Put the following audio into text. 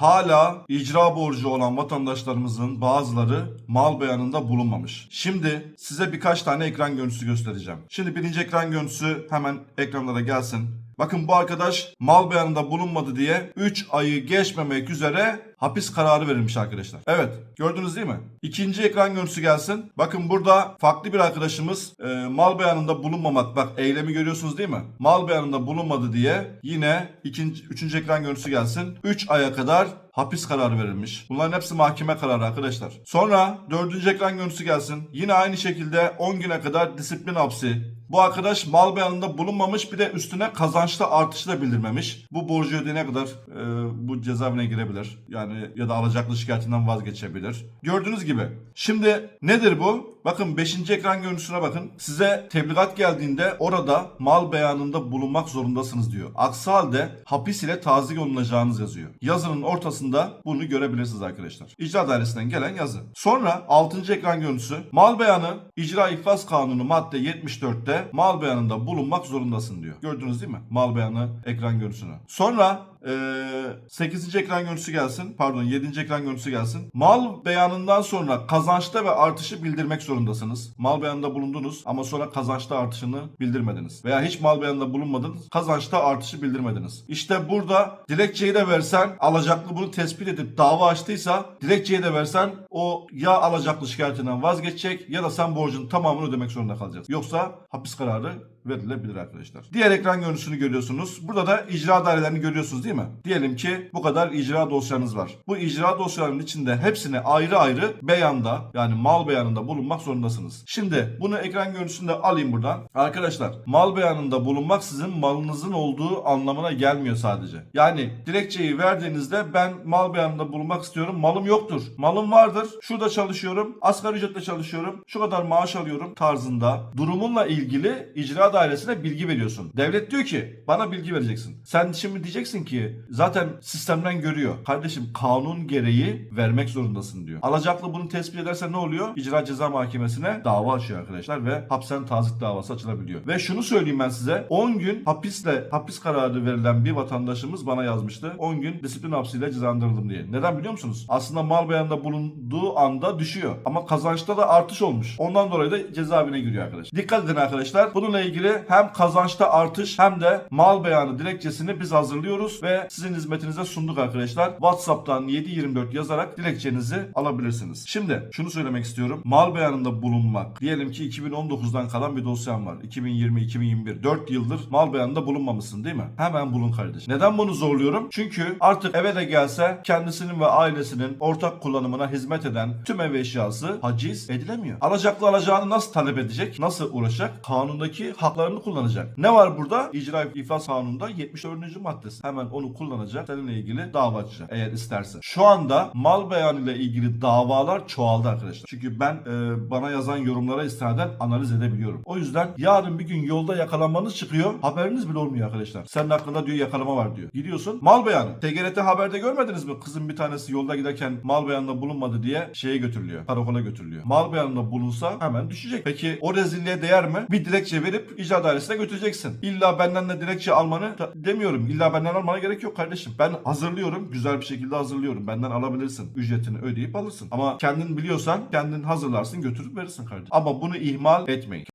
hala icra borcu olan vatandaşlarımızın bazıları mal beyanında bulunmamış. Şimdi size birkaç tane ekran görüntüsü göstereceğim. Şimdi birinci ekran görüntüsü hemen ekranlara gelsin. Bakın bu arkadaş mal beyanında bulunmadı diye 3 ayı geçmemek üzere hapis kararı verilmiş arkadaşlar. Evet gördünüz değil mi? İkinci ekran görüntüsü gelsin. Bakın burada farklı bir arkadaşımız e, mal beyanında bulunmamak. Bak eylemi görüyorsunuz değil mi? Mal beyanında bulunmadı diye yine ikinci, üçüncü ekran görüntüsü gelsin. 3 aya kadar hapis kararı verilmiş. Bunların hepsi mahkeme kararı arkadaşlar. Sonra dördüncü ekran görüntüsü gelsin. Yine aynı şekilde 10 güne kadar disiplin hapsi. Bu arkadaş mal beyanında bulunmamış bir de üstüne kazançta artışı da bildirmemiş. Bu borcu ödeyene kadar e, bu cezaevine girebilir. Yani ya da alacaklı şikayetinden vazgeçebilir. Gördüğünüz gibi. Şimdi nedir bu? Bakın 5. ekran görüntüsüne bakın. Size tebligat geldiğinde orada mal beyanında bulunmak zorundasınız diyor. Aksi halde hapis ile tazik olunacağınız yazıyor. Yazının ortasında bunu görebilirsiniz arkadaşlar. İcra dairesinden gelen yazı. Sonra 6. ekran görüntüsü. Mal beyanı İcra İflas Kanunu madde 74'te mal beyanında bulunmak zorundasın diyor. Gördünüz değil mi? Mal beyanı ekran görüntüsünü. Sonra ee, 8. ekran görüntüsü gelsin. Pardon 7. ekran görüntüsü gelsin. Mal beyanından sonra kazançta ve artışı bildirmek zorundasınız. Mal beyanında bulundunuz ama sonra kazançta artışını bildirmediniz. Veya hiç mal beyanında bulunmadınız. Kazançta artışı bildirmediniz. İşte burada dilekçeyi de versen alacaklı bunu tespit edip dava açtıysa dilekçeyi de versen o ya alacaklı şikayetinden vazgeçecek ya da sen borcun tamamını ödemek zorunda kalacaksın. Yoksa hapis kararı verilebilir arkadaşlar. Diğer ekran görüntüsünü görüyorsunuz. Burada da icra dairelerini görüyorsunuz değil mi? Diyelim ki bu kadar icra dosyanız var. Bu icra dosyalarının içinde hepsine ayrı ayrı beyanda yani mal beyanında bulunmak zorundasınız. Şimdi bunu ekran görüntüsünde alayım buradan. Arkadaşlar mal beyanında bulunmak sizin malınızın olduğu anlamına gelmiyor sadece. Yani dilekçeyi verdiğinizde ben mal beyanında bulunmak istiyorum. Malım yoktur. Malım vardır. Şurada çalışıyorum. Asgari ücretle çalışıyorum. Şu kadar maaş alıyorum tarzında durumunla ilgili icra dairesine bilgi veriyorsun. Devlet diyor ki bana bilgi vereceksin. Sen şimdi diyeceksin ki zaten sistemden görüyor. Kardeşim kanun gereği vermek zorundasın diyor. Alacaklı bunu tespit ederse ne oluyor? İcra ceza mahkemesine dava açıyor arkadaşlar ve hapsen tazik davası açılabiliyor. Ve şunu söyleyeyim ben size. 10 gün hapisle hapis kararı verilen bir vatandaşımız bana yazmıştı. 10 gün disiplin hapsiyle cezalandırıldım diye. Neden biliyor musunuz? Aslında mal beyanında bulunduğu anda düşüyor. Ama kazançta da artış olmuş. Ondan dolayı da cezaevine giriyor arkadaşlar. Dikkat edin arkadaşlar. Bununla ilgili hem kazançta artış hem de mal beyanı dilekçesini biz hazırlıyoruz ve sizin hizmetinize sunduk arkadaşlar. WhatsApp'tan 724 yazarak dilekçenizi alabilirsiniz. Şimdi şunu söylemek istiyorum. Mal beyanında bulunmak. Diyelim ki 2019'dan kalan bir dosyan var. 2020-2021. 4 yıldır mal beyanında bulunmamışsın değil mi? Hemen bulun kardeşim. Neden bunu zorluyorum? Çünkü artık eve de gelse kendisinin ve ailesinin ortak kullanımına hizmet eden tüm ev eşyası haciz edilemiyor. Alacaklı alacağını nasıl talep edecek? Nasıl uğraşacak? Kanundaki haklarını kullanacak. Ne var burada? İcra iflas kanununda 74. maddesi. Hemen onu kullanacak. Seninle ilgili dava açacak eğer isterse. Şu anda mal beyanıyla ilgili davalar çoğaldı arkadaşlar. Çünkü ben e, bana yazan yorumlara istinaden analiz edebiliyorum. O yüzden yarın bir gün yolda yakalanmanız çıkıyor. Haberiniz bile olmuyor arkadaşlar. Senin hakkında diyor yakalama var diyor. Gidiyorsun mal beyanı. TGRT haberde görmediniz mi? Kızın bir tanesi yolda giderken mal beyanında bulunmadı diye şeye götürülüyor. Karakola götürülüyor. Mal beyanında bulunsa hemen düşecek. Peki o rezilliğe değer mi? Bir dilekçe verip icra dairesine götüreceksin. İlla benden de dilekçe almanı demiyorum. İlla benden almana gerek yok kardeşim. Ben hazırlıyorum. Güzel bir şekilde hazırlıyorum. Benden alabilirsin. Ücretini ödeyip alırsın. Ama kendin biliyorsan kendin hazırlarsın götürüp verirsin kardeşim. Ama bunu ihmal etmeyin.